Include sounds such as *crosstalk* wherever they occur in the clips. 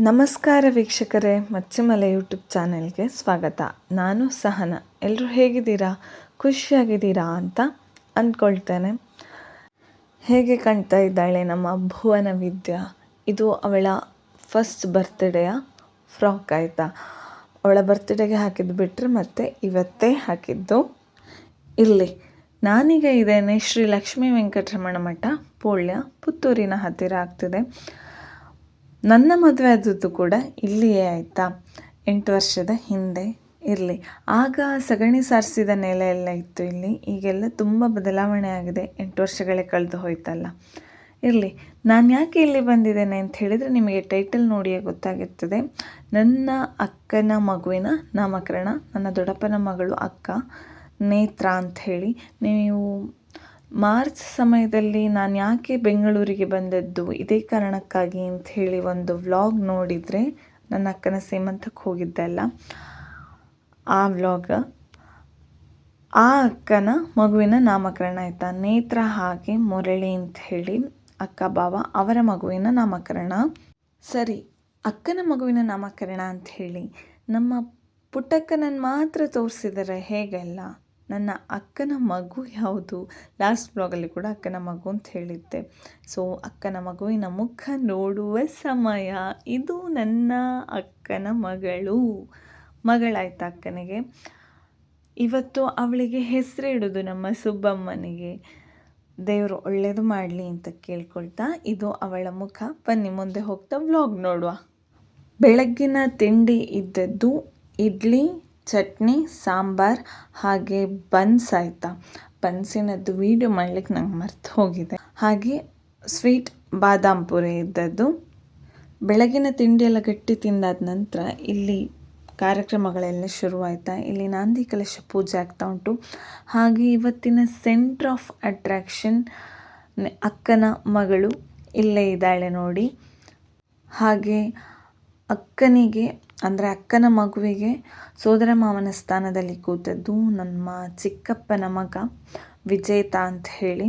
ನಮಸ್ಕಾರ ವೀಕ್ಷಕರೇ, ಮಚ್ಚಿಮಲೆ ಯೂಟ್ಯೂಬ್ ಚಾನೆಲ್ಗೆ ಸ್ವಾಗತ. ನಾನು ಸಹನ. ಎಲ್ಲರೂ ಹೇಗಿದ್ದೀರಾ? ಖುಷಿಯಾಗಿದ್ದೀರಾ ಅಂತ ಅಂದ್ಕೊಳ್ತೇನೆ. ಹೇಗೆ ಕಾಣ್ತಾ ಇದ್ದಾಳೆ ನಮ್ಮ ಭುವನ ವಿದ್ಯಾ? ಇದು ಅವಳ ಫಸ್ಟ್ ಬರ್ತ್ಡೇಯ ಫ್ರಾಕ್ ಆಯಿತಾ? ಅವಳ ಬರ್ತ್ಡೇಗೆ ಹಾಕಿದ್ದು ಬಿಟ್ಟರೆ ಮತ್ತೆ ಇವತ್ತೇ ಹಾಕಿದ್ದು? ಇಲ್ಲಿ, ನಾನೀಗ ಇದ್ದೇನೆ ಶ್ರೀ ಲಕ್ಷ್ಮೀ ವೆಂಕಟರಮಣ ಮಠ, ಪೋಳ್ಯ, ಪುತ್ತೂರಿನ ಹತ್ತಿರ ಆಗ್ತಿದೆ. ನನ್ನ ಮದುವೆ ಆದದ್ದು ಕೂಡ ಇಲ್ಲಿಯೇ ಆಯಿತಾ? ಎಂಟು ವರ್ಷದ ಹಿಂದೆ ಇರಲಿ. ಆಗ ಸಗಣಿ ಸಾರಿಸಿದ ನೆಲೆ ಎಲ್ಲ ಇತ್ತು ಇಲ್ಲಿ. ಈಗೆಲ್ಲ ತುಂಬ ಬದಲಾವಣೆ ಆಗಿದೆ. ಎಂಟು ವರ್ಷಗಳೇ ಕಳೆದು ಹೋಯ್ತಲ್ಲ. ಇರಲಿ, ನಾನು ಯಾಕೆ ಇಲ್ಲಿ ಬಂದಿದ್ದೇನೆ ಅಂತ ಹೇಳಿದರೆ ನಿಮಗೆ ಟೈಟಲ್ ನೋಡಿಯೇ ಗೊತ್ತಾಗಿರ್ತದೆ ನನ್ನ ಅಕ್ಕನ ಮಗುವಿನ ನಾಮಕರಣ, ನನ್ನ ದೊಡ್ಡಪ್ಪನ ಮಗಳು ಅಕ್ಕ ನೇತ್ರ ಅಂತ ಹೇಳಿ ನೀವು ಮಾರ್ಚ್ ಸಮಯದಲ್ಲಿ ನಾನು ಯಾಕೆ ಬೆಂಗಳೂರಿಗೆ ಬಂದದ್ದು ಇದೇ ಕಾರಣಕ್ಕಾಗಿ ಅಂತ ಹೇಳಿ ಒಂದು ವ್ಲಾಗ್ ನೋಡಿದರೆ ನನ್ನ ಅಕ್ಕನ ಶ್ರೀಮಂತಕ್ಕೆ ಹೋಗಿದ್ದೆ ಅಲ್ಲ. ಆ ವ್ಲಾಗ್, ಆ ಅಕ್ಕನ ಮಗುವಿನ ನಾಮಕರಣ ಆಯಿತಾ? ನೇತ್ರ ಹಾಗೆ ಮುರಳಿ ಅಂತ ಹೇಳಿ ಅಕ್ಕ ಬಾವ ಅವರ ಮಗುವಿನ ನಾಮಕರಣ. ಸರಿ, ಅಕ್ಕನ ಮಗುವಿನ ನಾಮಕರಣ ಅಂತ ಹೇಳಿ ನಮ್ಮ ಪುಟ್ಟಕ್ಕನನ್ನು ಮಾತ್ರ ತೋರಿಸಿದರೆ ಹೇಗೆಲ್ಲ ನನ್ನ ಅಕ್ಕನ ಮಗು ಯಾವುದು? ಲಾಸ್ಟ್ ಬ್ಲಾಗಲ್ಲಿ ಕೂಡ ಅಕ್ಕನ ಮಗು ಅಂತ ಹೇಳಿದ್ದೆ. ಸೊ ಅಕ್ಕನ ಮಗುವಿನ ಮುಖ ನೋಡುವ ಸಮಯ. ಇದು ನನ್ನ ಅಕ್ಕನ ಮಗಳು. ಮಗಳಾಯ್ತು ಅಕ್ಕನಿಗೆ? ಇವತ್ತು ಅವಳಿಗೆ ಹೆಸರಿಡೋದು ನಮ್ಮ ಸುಬ್ಬಮ್ಮನಿಗೆ. ದೇವರು ಒಳ್ಳೆಯದು ಮಾಡಲಿ ಅಂತ ಕೇಳ್ಕೊಳ್ತಾ ಇದು ಅವಳ ಮುಖ. ಬನ್ನಿ, ಮುಂದೆ ಹೋಗ್ತಾ ವ್ಲಾಗ್ ನೋಡುವ. ಬೆಳಗ್ಗಿನ ತಿಂಡಿ ಇದ್ದದ್ದು ಇಡ್ಲಿ ಚಟ್ನಿ, ಸಾಂಬಾರ್ ಹಾಗೆ ಬನ್ಸ್ ಆಯಿತಾ? ಬನ್ಸಿನದ್ದು ವೀಡಿಯೋ ಮಾಡ್ಲಿಕ್ಕೆ ನಂಗೆ ಮರ್ತು ಹೋಗಿದೆ. ಹಾಗೆ ಸ್ವೀಟ್ ಬಾದಾಮ್ ಪುರಿ ಇದ್ದದ್ದು. ಬೆಳಗಿನ ತಿಂಡಿ ಎಲ್ಲ ಗಟ್ಟಿ ತಿಂದಾದ ನಂತರ ಇಲ್ಲಿ ಕಾರ್ಯಕ್ರಮಗಳೆಲ್ಲ ಶುರುವಾಯ್ತಾ? ಇಲ್ಲಿ ನಾಂದಿ ಕಲಶ ಪೂಜೆ ಆಗ್ತಾ ಉಂಟು. ಹಾಗೆ ಇವತ್ತಿನ ಸೆಂಟ್ರ್ ಆಫ್ ಅಟ್ರಾಕ್ಷನ್ ಅಕ್ಕನ ಮಗಳು ಇಲ್ಲೇ ಇದ್ದಾಳೆ ನೋಡಿ. ಹಾಗೆ ಅಕ್ಕನಿಗೆ ಅಂದರೆ ಅಕ್ಕನ ಮಗುವಿಗೆ ಸೋದರ ಮಾವನ ಸ್ಥಾನದಲ್ಲಿ ಕೂತದ್ದು ನಮ್ಮ ಚಿಕ್ಕಪ್ಪನ ಮಗ ವಿಜೇತ ಅಂತ ಹೇಳಿ.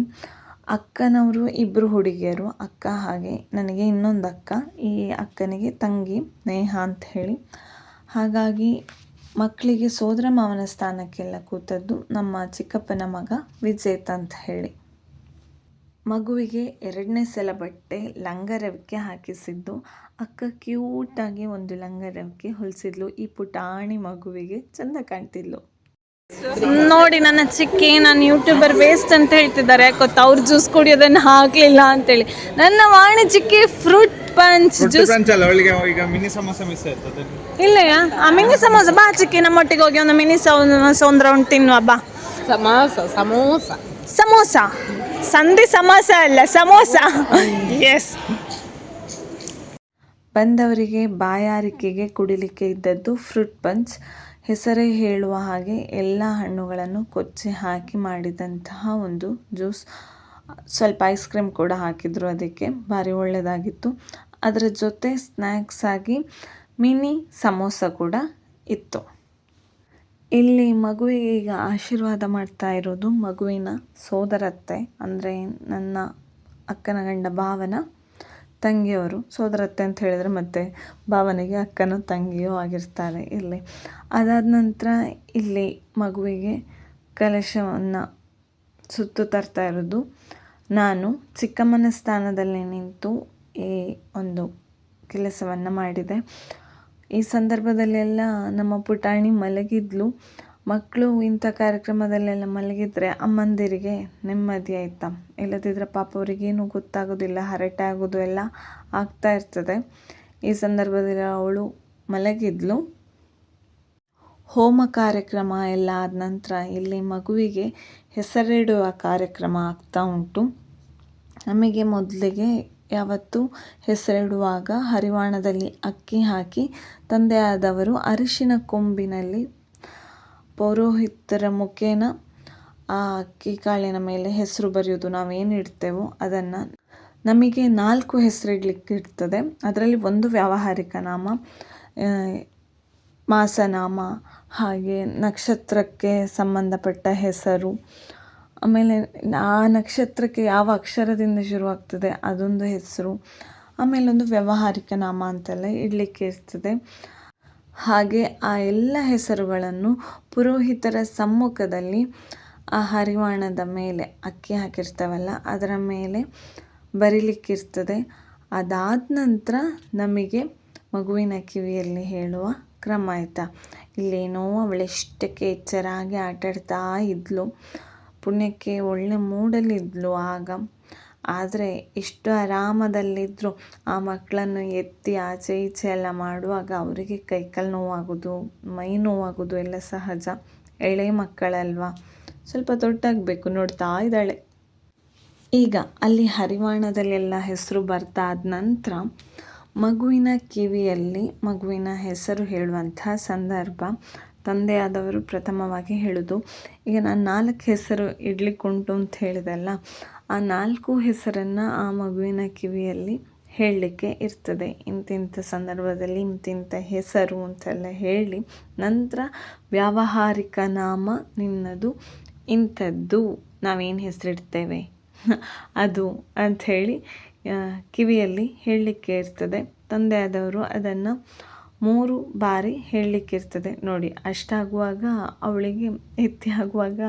ಅಕ್ಕನವರು ಇಬ್ಬರು ಹುಡುಗಿಯರು, ಅಕ್ಕ ಹಾಗೆ ನನಗೆ ಇನ್ನೊಂದು ಅಕ್ಕ, ಈ ಅಕ್ಕನಿಗೆ ತಂಗಿ ನೇಹ ಅಂತ ಹೇಳಿ. ಹಾಗಾಗಿ ಮಕ್ಕಳಿಗೆ ಸೋದರ ಮಾವನ ಸ್ಥಾನಕ್ಕೆಲ್ಲ ಕೂತದ್ದು ನಮ್ಮ ಚಿಕ್ಕಪ್ಪನ ಮಗ ವಿಜೇತ ಅಂತ ಹೇಳಿ. ಮಗುವಿಗೆ ಎರಡನೇ ಸಲ ಬಟ್ಟೆ ಲಂಗರವಿಕೆ ಹಾಕಿಸಿದ್ದು ಅಕ್ಕ ಕ್ಯೂಟಾಗಿ ಒಂದು ಲಂಗರವಿಕೆ ಹೊಲಿಸಿದ್ಲು. ಈ ಪುಟಾಣಿ ಮಗುವಿಗೆ ಚಂದ ಕಾಣ್ತಿದ್ಲು. ನೋಡಿ ನನ್ನ ಚಿಕ್ಕಿ ನಾನು ಯೂಟ್ಯೂಬರ್ ವೇಸ್ಟ್ ಅಂತ ಹೇಳ್ತಿದ್ದಾರೆ. ಯಾಕೊತ್ತ ಅವ್ರ ಜ್ಯೂಸ್ ಕುಡಿಯೋದನ್ನು ಹಾಕ್ಲಿಲ್ಲ ಅಂತೇಳಿ. ನನ್ನ ವಾಣಿ ಚಿಕ್ಕಿ ಫ್ರೂಟ್ ಪಂಚ್ ಜ್ಯೂಸ್ ಅಲ್ಲ ಅವಳಿಗೆ ಈಗ ಮಿನಿ ಸಮೋಸ ಮಿಸ್ ಇಲ್ಲಯ್ಯ ಆ ಮಿನಿ ಸಮೋಸ. ಬಾ ಚಿಕ್ಕಿ ನಮ್ಮೊಟ್ಟಿಗೆ ಹೋಗಿ ಒಂದು ಮಿನಿ ಸಮೋಸ ಒಂದು ರೌಂಡ್ ತಿನ್ನುವ ಬಾ. ಸಮೋಸ ಸಮೋಸ. ಸಮೋಸ. ಸಂಧಿ ಸಮೋಸ ಅಲ್ಲ, ಸಮೋಸ. ಎಸ್ ಬಂದವರಿಗೆ ಬಾಯಾರಿಕೆಗೆ ಕುಡಿಲಿಕ್ಕೆ ಇದ್ದದ್ದು ಫ್ರೂಟ್ ಪಂಚ್ ಹೆಸರೇ ಹೇಳುವ ಹಾಗೆ ಎಲ್ಲ ಹಣ್ಣುಗಳನ್ನು ಕೊಚ್ಚಿ ಹಾಕಿ ಮಾಡಿದಂತಹ ಒಂದು ಜ್ಯೂಸ್. ಸ್ವಲ್ಪ ಐಸ್ ಕ್ರೀಮ್ ಕೂಡ ಹಾಕಿದ್ರು ಅದಕ್ಕೆ, ಭಾರಿ ಒಳ್ಳೆಯದಾಗಿತ್ತು ಅದರ ಜೊತೆ ಸ್ನ್ಯಾಕ್ಸ್ ಆಗಿ ಮಿನಿ ಸಮೋಸ ಕೂಡ ಇತ್ತು. ಇಲ್ಲಿ ಮಗುವಿಗೆ ಈಗ ಆಶೀರ್ವಾದ ಮಾಡ್ತಾ ಇರೋದು ಮಗುವಿನ ಸೋದರತ್ತೆ, ಅಂದರೆ ನನ್ನ ಅಕ್ಕನ ಗಂಡ ಭಾವನ, ತಂಗಿಯವರು. ಸೋದರತ್ತೆ ಅಂತ ಹೇಳಿದರೆ ಮತ್ತೆ ಭಾವನಿಗೆ ಅಕ್ಕನ ತಂಗಿಯೂ ಆಗಿರ್ತಾರೆ ಇಲ್ಲಿ. ಅದಾದ ನಂತರ ಇಲ್ಲಿ ಮಗುವಿಗೆ ಕಲಶವನ್ನು ಸುತ್ತು ತರ್ತಾ ಇರೋದು ನಾನು. ಚಿಕ್ಕಮ್ಮನ ಸ್ಥಾನದಲ್ಲಿ ನಿಂತು ಈ ಒಂದು ಕೆಲಸವನ್ನು ಮಾಡಿದೆ. ಈ ಸಂದರ್ಭದಲ್ಲೆಲ್ಲ ನಮ್ಮ ಪುಟಾಣಿ ಮಲಗಿದ್ಲು. ಮಕ್ಕಳು ಇಂಥ ಕಾರ್ಯಕ್ರಮದಲ್ಲೆಲ್ಲ ಮಲಗಿದ್ರೆ ಅಮ್ಮಂದಿರಿಗೆ ನೆಮ್ಮದಿ ಆಯ್ತಾ? ಇಲ್ಲದಿದ್ದರೆ ಪಾಪ ಅವರಿಗೇನು ಗೊತ್ತಾಗೋದಿಲ್ಲ, ಹರಟೆ ಆಗೋದು ಎಲ್ಲ ಆಗ್ತಾ ಇರ್ತದೆ. ಈ ಸಂದರ್ಭದಲ್ಲಿ ಅವಳು ಮಲಗಿದ್ಲು. ಹೋಮ ಕಾರ್ಯಕ್ರಮ ಎಲ್ಲ ಆದ ನಂತರ ಇಲ್ಲಿ ಮಗುವಿಗೆ ಹೆಸರಿಡುವ ಕಾರ್ಯಕ್ರಮ ಆಗ್ತಾ ಉಂಟು. ನಮಗೆ ಮೊದಲಿಗೆ ಯಾವತ್ತು ಹೆಸರಿಡುವಾಗ ಹರಿವಾಣದಲ್ಲಿ ಅಕ್ಕಿ ಹಾಕಿ, ತಂದೆಯಾದವರು ಅರಿಶಿನ ಕೊಂಬಿನಲ್ಲಿ ಪೌರೋಹಿತರ ಮುಖೇನ ಆ ಅಕ್ಕಿ ಕಾಳಿನ ಮೇಲೆ ಹೆಸರು ಬರೆಯೋದು ನಾವೇನು ಇಡ್ತೇವೋ ಅದನ್ನು ನಮಗೆ ನಾಲ್ಕು ಹೆಸರಿಡ್ಲಿಕ್ಕೆ ಇರ್ತದೆ ಅದರಲ್ಲಿ ಒಂದು ವ್ಯಾವಹಾರಿಕ ನಾಮ ಮಾಸನಾಮ ಹಾಗೆ ನಕ್ಷತ್ರಕ್ಕೆ ಸಂಬಂಧಪಟ್ಟ ಹೆಸರು ಆಮೇಲೆ ಆ ನಕ್ಷತ್ರಕ್ಕೆ ಯಾವ ಅಕ್ಷರದಿಂದ ಶುರುವಾಗ್ತದೆ ಅದೊಂದು ಹೆಸರು, ಆಮೇಲೆ ಒಂದು ವ್ಯಾವಹಾರಿಕ ನಾಮ ಅಂತೆಲ್ಲ ಇಡಲಿಕ್ಕೆ ಇರ್ತದೆ. ಹಾಗೆ ಆ ಎಲ್ಲ ಹೆಸರುಗಳನ್ನು ಪುರೋಹಿತರ ಸಮ್ಮುಖದಲ್ಲಿ ಆ ಹರಿವಾಣದ ಮೇಲೆ ಅಕ್ಕಿ ಹಾಕಿರ್ತಾವಲ್ಲ, ಅದರ ಮೇಲೆ ಬರೀಲಿಕ್ಕಿರ್ತದೆ. ಅದಾದ ನಂತರ ನಮಗೆ ಮಗುವಿನ ಕಿವಿಯಲ್ಲಿ ಹೇಳುವ ಕ್ರಮ ಆಯಿತಾ. ಇಲ್ಲೇನೋ ಅವಳೆಷ್ಟಕ್ಕೆ ಎಚ್ಚರಾಗಿ ಆಟಾಡ್ತಾ ಇದ್ಲು. ಪುಣ್ಯಕ್ಕೆ ಒಳ್ಳೆ ಮೂಡಲ್ಲಿದ್ಲು ಆಗ. ಆದರೆ ಎಷ್ಟು ಆರಾಮದಲ್ಲಿದ್ದರೂ ಆ ಮಕ್ಕಳನ್ನು ಎತ್ತಿ ಆಚೆ ಈಚೆ ಎಲ್ಲ ಮಾಡುವಾಗ ಅವರಿಗೆ ಕೈಕಾಲು ನೋವಾಗೋದು, ಮೈ ನೋವಾಗೋದು ಎಲ್ಲ ಸಹಜ. ಎಳೆ ಮಕ್ಕಳಲ್ವಾ? ಸ್ವಲ್ಪ ದೊಡ್ಡಾಗಬೇಕು ನೋಡ್ತಾ ಇದ್ದಾಳೆ. ಈಗ ಅಲ್ಲಿ ಹರಿವಾಣದಲ್ಲೆಲ್ಲ ಹೆಸರು ಬರ್ತಾ ಬರ್ತಾದ ನಂತರ ಮಗುವಿನ ಕಿವಿಯಲ್ಲಿ ಮಗುವಿನ ಹೆಸರು ಹೇಳುವಂಥ ಸಂದರ್ಭ ತಂದೆಯಾದವರು ಪ್ರಥಮವಾಗಿ ಹೇಳೋದು. ಈಗ ನಾನು ನಾಲ್ಕು ಹೆಸರು ಇಡ್ಲಿಕ್ಕುಂಟು ಅಂತ ಹೇಳಿದಲ್ಲ, ಆ ನಾಲ್ಕು ಹೆಸರನ್ನು ಆ ಮಗುವಿನ ಕಿವಿಯಲ್ಲಿ ಹೇಳಲಿಕ್ಕೆ ಇರ್ತದೆ. ಇಂತಿಂಥ ಸಂದರ್ಭದಲ್ಲಿ ಇಂತಿಂಥ ಹೆಸರು ಅಂತೆಲ್ಲ ಹೇಳಿ ನಂತರ ವ್ಯಾವಹಾರಿಕ ನಾಮ ನಿನ್ನದು, ಇಂಥದ್ದು ನಾವೇನು ಹೆಸರಿಡ್ತೇವೆ? *laughs* ಅದು ಅಂಥೇಳಿ ಕಿವಿಯಲ್ಲಿ ಹೇಳಲಿಕ್ಕೆ ಇರ್ತದೆ. ತಂದೆಯಾದವರು ಅದನ್ನು ಮೂರು ಬಾರಿ ಹೇಳಲಿಕ್ಕಿರ್ತದೆ. ನೋಡಿ, ಅಷ್ಟಾಗುವಾಗ ಅವಳಿಗೆ ಎತ್ತಿ ಆಗುವಾಗ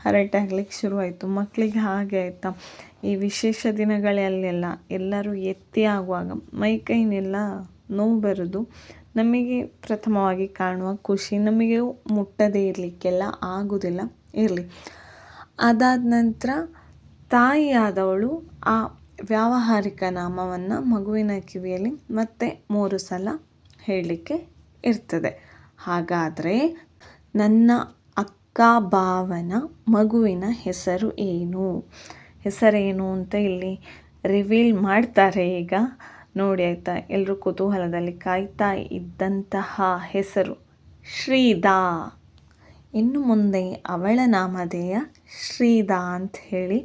ಹರಟೆ ಆಗ್ಲಿಕ್ಕೆ ಶುರುವಾಯಿತು. ಮಕ್ಕಳಿಗೆ ಹಾಗೆ ಆಯಿತಾ? ಈ ವಿಶೇಷ ದಿನಗಳಲ್ಲೆಲ್ಲ ಎಲ್ಲರೂ ಎತ್ತಿ ಆಗುವಾಗ ಮೈ ಕೈನೆಲ್ಲ ನೋವು ಬರೋದು ನಮಗೆ ಪ್ರಥಮವಾಗಿ ಕಾಣುವ ಖುಷಿ. ನಮಗೆ ಮುಟ್ಟದೇ ಇರಲಿಕ್ಕೆಲ್ಲ ಆಗೋದಿಲ್ಲ ಇರಲಿ. ಅದಾದ ನಂತರ ತಾಯಿಯಾದವಳು ಆ ವ್ಯಾವಹಾರಿಕ ನಾಮವನ್ನು ಮಗುವಿನ ಕಿವಿಯಲ್ಲಿ ಮತ್ತೆ ಮೂರು ಸಲ ಹೇಳಲಿಕ್ಕೆ ಇರ್ತದೆ. ಹಾಗಾದರೆ ನನ್ನ ಅಕ್ಕ ಭಾವನ ಮಗುವಿನ ಹೆಸರು ಏನು? ಹೆಸರೇನು ಅಂತ ಇಲ್ಲಿ ರಿವೀಲ್ ಮಾಡ್ತಾರೆ ಈಗ. ನೋಡಿ ಆಯಿತಾ ಎಲ್ಲರೂ ಕುತೂಹಲದಲ್ಲಿ ಕಾಯ್ತಾ ಇದ್ದಂತಹ ಹೆಸರು ಶ್ರೀದಾ ಇನ್ನು ಮುಂದೆ ಅವಳ ನಾಮಧೇಯ ಶ್ರೀದಾ ಅಂತ ಹೇಳಿ,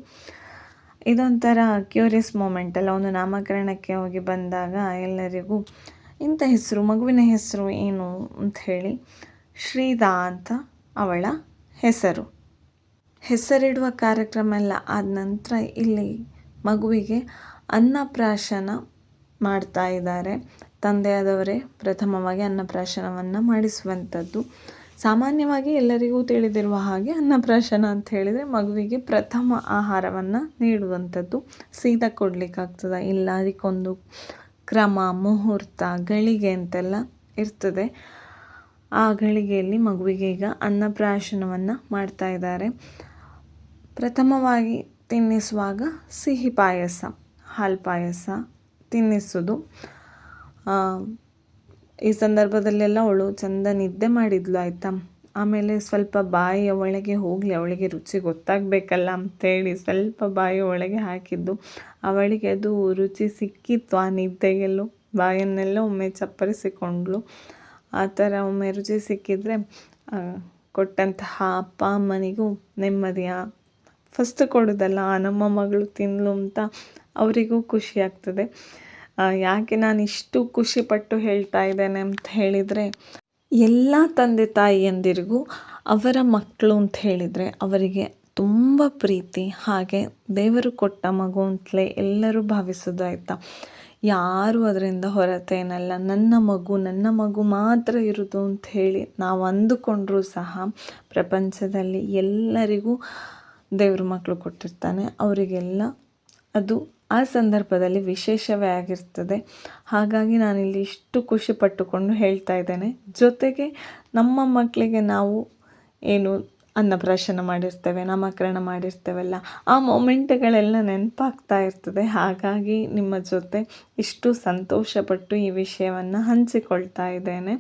ಇದೊಂಥರ ಕ್ಯೂರಿಯಸ್ ಮೂಮೆಂಟ್ ಅಲ್ಲ. ಒಂದು ನಾಮಕರಣಕ್ಕೆ ಹೋಗಿ ಬಂದಾಗ ಎಲ್ಲರಿಗೂ ಇಂಥ ಹೆಸರು, ಮಗುವಿನ ಹೆಸರು ಏನು ಅಂತ ಹೇಳಿ ಶ್ರೀದಾ ಅಂತ ಅವಳ ಹೆಸರು. ಹೆಸರಿಡುವ ಕಾರ್ಯಕ್ರಮ ಎಲ್ಲ ಆದ ನಂತರ ಇಲ್ಲಿ ಮಗುವಿಗೆ ಅನ್ನಪ್ರಾಶನ ಮಾಡ್ತಾ ಇದ್ದಾರೆ. ತಂದೆಯಾದವರೇ ಪ್ರಥಮವಾಗಿ ಅನ್ನಪ್ರಾಶನವನ್ನು ಮಾಡಿಸುವಂಥದ್ದು. ಸಾಮಾನ್ಯವಾಗಿ ಎಲ್ಲರಿಗೂ ತಿಳಿದಿರುವ ಹಾಗೆ ಅನ್ನಪ್ರಾಶನ ಅಂತ ಹೇಳಿದರೆ ಮಗುವಿಗೆ ಪ್ರಥಮ ಆಹಾರವನ್ನು ನೀಡುವಂಥದ್ದು. ಸೀದಾ ಕೊಡಲಿಕ್ಕಾಗ್ತದ, ಇಲ್ಲ ಅದಕ್ಕೊಂದು ಕ್ರಮ, ಮುಹೂರ್ತ, ಗಳಿಗೆ ಅಂತೆಲ್ಲ ಇರ್ತದೆ. ಆ ಗಳಿಗೆಯಲ್ಲಿ ಮಗುವಿಗೆ ಈಗ ಅನ್ನಪ್ರಾಶನವನ್ನು ಮಾಡ್ತಾ ಇದ್ದಾರೆ. ಪ್ರಥಮವಾಗಿ ತಿನ್ನಿಸುವಾಗ ಸಿಹಿ ಪಾಯಸ, ಹಾಲು ಪಾಯಸ ತಿನ್ನಿಸೋದು. ಈ ಸಂದರ್ಭದಲ್ಲೆಲ್ಲ ಅವಳು ಚಂದ ನಿದ್ದೆ ಮಾಡಿದ್ಲು, ಆಯಿತಾ? ಆಮೇಲೆ ಸ್ವಲ್ಪ ಬಾಯಿಯ ಒಳಗೆ ಹೋಗಲಿ, ಅವಳಿಗೆ ರುಚಿ ಗೊತ್ತಾಗಬೇಕಲ್ಲ ಅಂತೇಳಿ ಸ್ವಲ್ಪ ಬಾಯಿಯ ಒಳಗೆ ಹಾಕಿದ್ದು. ಅವಳಿಗೆ ಅದು ರುಚಿ ಸಿಕ್ಕಿತ್ತು ಆ ನಿದ್ದೆಗೆಲ್ಲೂ ಬಾಯನ್ನೆಲ್ಲ ಒಮ್ಮೆ ಚಪ್ಪರಿಸಿಕೊಂಡ್ಳು. ಆ ಥರ ಒಮ್ಮೆ ರುಚಿ ಸಿಕ್ಕಿದರೆ ಕೊಟ್ಟಂತಹ ಅಪ್ಪ ಅಮ್ಮನಿಗೂ ನೆಮ್ಮದಿಯ ಫಸ್ಟ್ ಕೊಡೋದಲ್ಲ. ನಮ್ಮ ಮಗಳು ತಿನ್ನಲು ಅಂತ ಅವರಿಗೂ ಖುಷಿ ಆಗ್ತದೆ. ಯಾಕೆ ನಾನು ಇಷ್ಟು ಖುಷಿಪಟ್ಟು ಹೇಳ್ತಾ ಇದ್ದೇನೆ ಅಂತ ಹೇಳಿದರೆ ಎಲ್ಲ ತಂದೆ ತಾಯಿಯಂದಿರಿಗೂ ಅವರ ಮಕ್ಕಳು ಅಂತ ಹೇಳಿದರೆ ಅವರಿಗೆ ತುಂಬ ಪ್ರೀತಿ. ಹಾಗೆ ದೇವರು ಕೊಟ್ಟ ಮಗು ಅಂತಲೇ ಎಲ್ಲರೂ ಭಾವಿಸೋದು ಆಯಿತಾ ಯಾರು ಅದರಿಂದ ಹೊರತೇನಲ್ಲ ನನ್ನ ಮಗು ನನ್ನ ಮಗು ಮಾತ್ರ ಇರೋದು ಅಂತ ಹೇಳಿ ನಾವು ಅಂದುಕೊಂಡ್ರೂ ಸಹ ಪ್ರಪಂಚದಲ್ಲಿ ಎಲ್ಲರಿಗೂ ದೇವ್ರ ಮಕ್ಕಳು ಕೊಟ್ಟಿರ್ತಾನೆ. ಅವರಿಗೆಲ್ಲ ಅದು ಆ ಸಂದರ್ಭದಲ್ಲಿ ವಿಶೇಷವೇ ಆಗಿರ್ತದೆ. ಹಾಗಾಗಿ ನಾನಿಲ್ಲಿ ಇಷ್ಟು ಖುಷಿ ಪಟ್ಟುಕೊಂಡು ಹೇಳ್ತಾ ಇದ್ದೇನೆ. ಜೊತೆಗೆ ನಮ್ಮ ಮಕ್ಕಳಿಗೆ ನಾವು ಏನು ಅನ್ನಪ್ರಾಶನ ಮಾಡಿರ್ತೇವೆ, ನಾಮಕರಣ ಮಾಡಿರ್ತೇವಲ್ಲ, ಆ ಮೊಮೆಂಟ್ಗಳೆಲ್ಲ ನೆನಪಾಗ್ತಾ ಇರ್ತದೆ. ಹಾಗಾಗಿ ನಿಮ್ಮ ಜೊತೆ ಇಷ್ಟು ಸಂತೋಷಪಟ್ಟು ಈ ವಿಷಯವನ್ನು ಹಂಚಿಕೊಳ್ತಾ ಇದ್ದೇನೆ.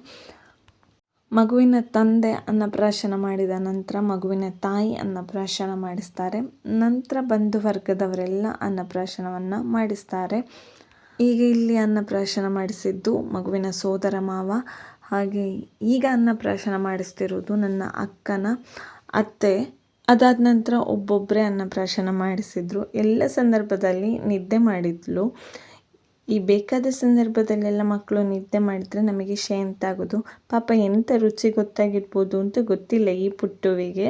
ಮಗುವಿನ ತಂದೆ ಅನ್ನಪ್ರಾಶನ ಮಾಡಿದ ನಂತರ ಮಗುವಿನ ತಾಯಿ ಅನ್ನಪ್ರಾಶನ ಮಾಡಿಸ್ತಾರೆ. ನಂತರ ಬಂಧು ವರ್ಗದವರೆಲ್ಲ ಅನ್ನಪ್ರಾಶನವನ್ನು ಮಾಡಿಸ್ತಾರೆ. ಈಗ ಇಲ್ಲಿ ಅನ್ನಪ್ರಾಶನ ಮಾಡಿಸಿದ್ದು ಮಗುವಿನ ಸೋದರ ಮಾವ. ಹಾಗೆ ಈಗ ಅನ್ನಪ್ರಾಶನ ಮಾಡಿಸ್ತಿರೋದು ನನ್ನ ಅಕ್ಕನ ಅತ್ತೆ. ಅದಾದ ನಂತರ ಒಬ್ಬೊಬ್ಬರೇ ಅನ್ನಪ್ರಾಶನ ಮಾಡಿಸಿದ್ರು. ಎಲ್ಲ ಸಂದರ್ಭದಲ್ಲಿ ನಿದ್ದೆ ಮಾಡಿದ್ಲು. ಈ ಬೇಕಾದ ಸಂದರ್ಭದಲ್ಲೆಲ್ಲ ಮಕ್ಕಳು ನಿದ್ದೆ ಮಾಡಿದರೆ ನಮಗೆ ಶೇಂತ ಆಗೋದು ಪಾಪ ಎಂಥ ರುಚಿ ಗೊತ್ತಾಗಿರ್ಬೋದು ಅಂತ ಗೊತ್ತಿಲ್ಲ ಈ ಪುಟ್ಟುವಿಗೆ.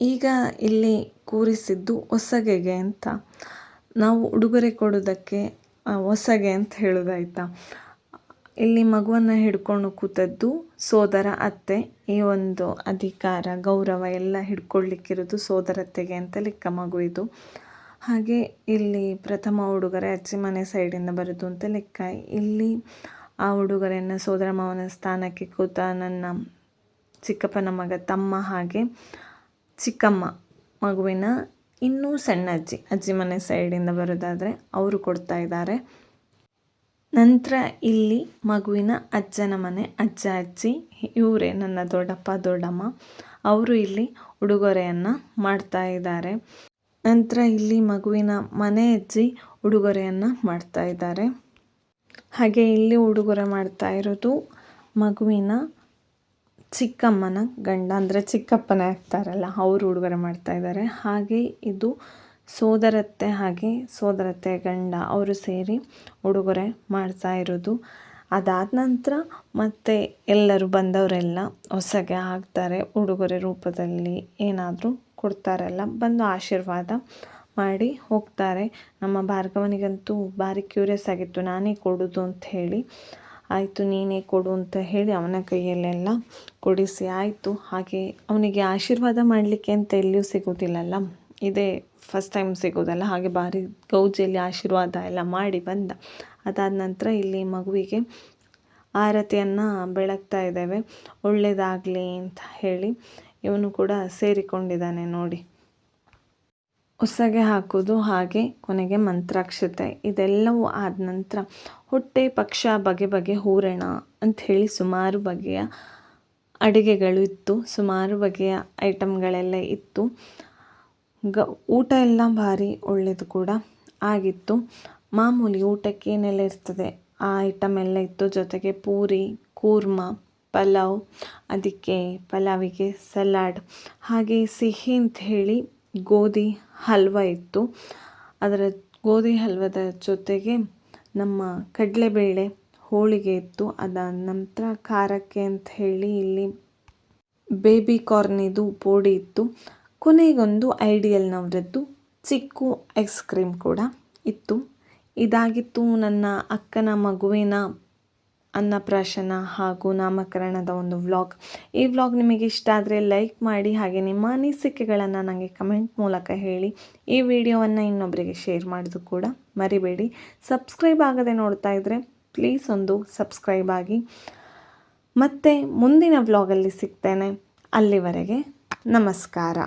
ಈಗ ಇಲ್ಲಿ ಕೂರಿಸಿದ್ದು ಹೊಸಗೆಗೆ ಅಂತ. ನಾವು ಉಡುಗೊರೆ ಕೊಡೋದಕ್ಕೆ ಹೊಸಗೆ ಅಂತ ಹೇಳೋದಾಯ್ತಾ? ಇಲ್ಲಿ ಮಗುವನ್ನು ಹಿಡ್ಕೊಂಡು ಕೂತದ್ದು ಸೋದರ ಅತ್ತೆ, ಈ ಒಂದು ಅಧಿಕಾರ, ಗೌರವ ಎಲ್ಲ ಹಿಡ್ಕೊಳ್ಳಿಕ್ಕಿರೋದು ಸೋದರತ್ತೆಗೆ ಅಂತ ಲೆಕ್ಕ ಮಗು ಇದು. ಹಾಗೆ ಇಲ್ಲಿ ಪ್ರಥಮ ಉಡುಗೊರೆ ಅಜ್ಜಿ ಮನೆ ಸೈಡಿಂದ ಬರೋದು ಅಂತ ಲೆಕ್ಕ. ಇಲ್ಲಿ ಆ ಉಡುಗೊರೆಯನ್ನು ಸೋದರ ಮಾವನ ಸ್ಥಾನಕ್ಕೆ ಕೂತ ನನ್ನ ಚಿಕ್ಕಪ್ಪನ ಮಗ ತಮ್ಮ ಹಾಗೆ ಚಿಕ್ಕಮ್ಮ ಮಗುವಿನ ಇನ್ನೂ ಸಣ್ಣ ಅಜ್ಜಿ ಅಜ್ಜಿ ಮನೆ ಸೈಡಿಂದ ಬರೋದಾದರೆ ಅವರು ಕೊಡ್ತಾ ಇದ್ದಾರೆ. ನಂತರ ಇಲ್ಲಿ ಮಗುವಿನ ಅಜ್ಜನ ಮನೆ, ಅಜ್ಜ, ಅಜ್ಜಿ, ಇವರೇ ನನ್ನ ದೊಡ್ಡಪ್ಪ, ದೊಡ್ಡಮ್ಮ, ಅವರು ಇಲ್ಲಿ ಉಡುಗೊರೆಯನ್ನು ಮಾಡ್ತಾ ಇದ್ದಾರೆ. ನಂತರ ಇಲ್ಲಿ ಮಗುವಿನ ಮನೆ ಹೆಜ್ಜಿ ಉಡುಗೊರೆಯನ್ನು ಮಾಡ್ತಾ ಇದ್ದಾರೆ. ಹಾಗೆ ಇಲ್ಲಿ ಉಡುಗೊರೆ ಮಾಡ್ತಾ ಇರೋದು ಮಗುವಿನ ಚಿಕ್ಕಮ್ಮನ ಗಂಡ, ಅಂದರೆ ಚಿಕ್ಕಪ್ಪನೇ ಆಗ್ತಾರಲ್ಲ, ಅವರು ಉಡುಗೊರೆ ಮಾಡ್ತಾ ಇದ್ದಾರೆ. ಹಾಗೆ ಇದು ಸೋದರತ್ತೆ ಹಾಗೆ ಸೋದರತ್ತೆ ಗಂಡ ಅವರು ಸೇರಿ ಉಡುಗೊರೆ ಮಾಡ್ತಾ ಇರೋದು. ಅದಾದ ನಂತರ ಮತ್ತೆ ಎಲ್ಲರೂ ಬಂದವರೆಲ್ಲ ಹೊಸಗೆ ಹಾಕ್ತಾರೆ ಉಡುಗೊರೆ ರೂಪದಲ್ಲಿ ಏನಾದರೂ ಕೊಡ್ತಾರಲ್ಲ, ಬಂದು ಆಶೀರ್ವಾದ ಮಾಡಿ ಹೋಗ್ತಾರೆ. ನಮ್ಮ ಭಾರ್ಗವನಿಗಂತೂ ಭಾರಿ ಕ್ಯೂರಿಯಸ್ ಆಗಿತ್ತು, ನಾನೇ ಕೊಡೋದು ಅಂತ ಹೇಳಿ. ಆಯಿತು, ನೀನೇ ಕೊಡು ಅಂತ ಹೇಳಿ ಅವನ ಕೈಯಲ್ಲೆಲ್ಲ ಕೊಡಿಸಿ ಆಯಿತು. ಹಾಗೆ ಅವನಿಗೆ ಆಶೀರ್ವಾದ ಮಾಡಲಿಕ್ಕೆ ಅಂತ ಎಲ್ಲಿಯೂ ಸಿಗೋದಿಲ್ಲಲ್ಲ. ಇದೇ ಫಸ್ಟ್ ಟೈಮ್ ಸಿಗೋದಲ್ಲ, ಹಾಗೆ ಭಾರಿ ಗೌಜಿಯಲ್ಲಿ ಆಶೀರ್ವಾದ ಎಲ್ಲ ಮಾಡಿ ಬಂದ. ಅದಾದ ನಂತರ ಇಲ್ಲಿ ಮಗುವಿಗೆ ಆರತಿಯನ್ನು ಬೆಳಗ್ತಾ ಇದ್ದೇವೆ. ಒಳ್ಳೆಯದಾಗಲಿ ಅಂತ ಹೇಳಿ. ಇವನು ಕೂಡ ಸೇರಿಕೊಂಡಿದ್ದಾನೆ ನೋಡಿ. ಹೊಸಗೆ ಹಾಕೋದು ಹಾಗೆ ಕೊನೆಗೆ ಮಂತ್ರಾಕ್ಷತೆ. ಇದೆಲ್ಲವೂ ಆದ ನಂತರ ಹೊಟ್ಟೆ ಪಕ್ಷ ಬಗೆ ಬಗೆ ಹೂರಣ ಅಂಥೇಳಿ ಸುಮಾರು ಬಗೆಯ ಅಡುಗೆಗಳು ಇತ್ತು. ಸುಮಾರು ಬಗೆಯ ಐಟಮ್ಗಳೆಲ್ಲ ಇತ್ತು. ಗ, ಊಟ ಎಲ್ಲ ಭಾರಿ ಒಳ್ಳೆಯದು ಕೂಡ ಆಗಿತ್ತು. ಮಾಮೂಲಿ ಊಟಕ್ಕೆ ಏನೆಲ್ಲ ಇರ್ತದೆ? ಆ ಐಟಮ್ ಎಲ್ಲ ಇತ್ತು. ಜೊತೆಗೆ ಪೂರಿ, ಕೂರ್ಮ ಪಲಾವ್, ಅದಕ್ಕೆ ಪಲಾವಿಗೆ ಸಲಾಡ್, ಹಾಗೆ ಸಿಹಿ ಅಂತ ಹೇಳಿ ಗೋಧಿ ಹಲ್ವ ಇತ್ತು. ಅದರ ಗೋಧಿ ಹಲ್ವದ ಜೊತೆಗೆ ನಮ್ಮ ಕಡಲೆಬೇಳೆ ಹೋಳಿಗೆ ಇತ್ತು. ಅದಾದ ನಂತರ ಖಾರಕ್ಕೆ ಅಂತ ಹೇಳಿ ಇಲ್ಲಿ ಬೇಬಿ ಕಾರ್ನಿದು ಪೋಡಿ ಇತ್ತು. ಕೊನೆಗೊಂದು ಐಡಿಯಲ್ನವರದ್ದು ಚಿಕ್ಕು ಐಸ್ ಕ್ರೀಮ್ ಕೂಡ ಇತ್ತು. ಇದಾಗಿತ್ತು ನನ್ನ ಅಕ್ಕನ ಮಗುವಿನ ಅನ್ನಪ್ರಾಶನ ಹಾಗೂ ನಾಮಕರಣದ ಒಂದು ವ್ಲಾಗ್ ಈ ವ್ಲಾಗ್ ನಿಮಗೆ ಇಷ್ಟ ಆದರೆ ಲೈಕ್ ಮಾಡಿ ಹಾಗೆ ನಿಮ್ಮ ಅನಿಸಿಕೆಗಳನ್ನು ನನಗೆ ಕಮೆಂಟ್ ಮೂಲಕ ಹೇಳಿ. ಈ ವಿಡಿಯೋವನ್ನು ಇನ್ನೊಬ್ಬರಿಗೆ ಶೇರ್ ಮಾಡೋದು ಕೂಡ ಮರಿಬೇಡಿ. ಸಬ್ಸ್ಕ್ರೈಬ್ ಆಗದೆ ನೋಡ್ತಾ ಇದ್ದರೆ ಪ್ಲೀಸ್ ಒಂದು ಸಬ್ಸ್ಕ್ರೈಬ್ ಆಗಿ. ಮತ್ತೆ ಮುಂದಿನ ವ್ಲಾಗಲ್ಲಿ ಸಿಗ್ತೇನೆ. ಅಲ್ಲಿವರೆಗೆ ನಮಸ್ಕಾರ.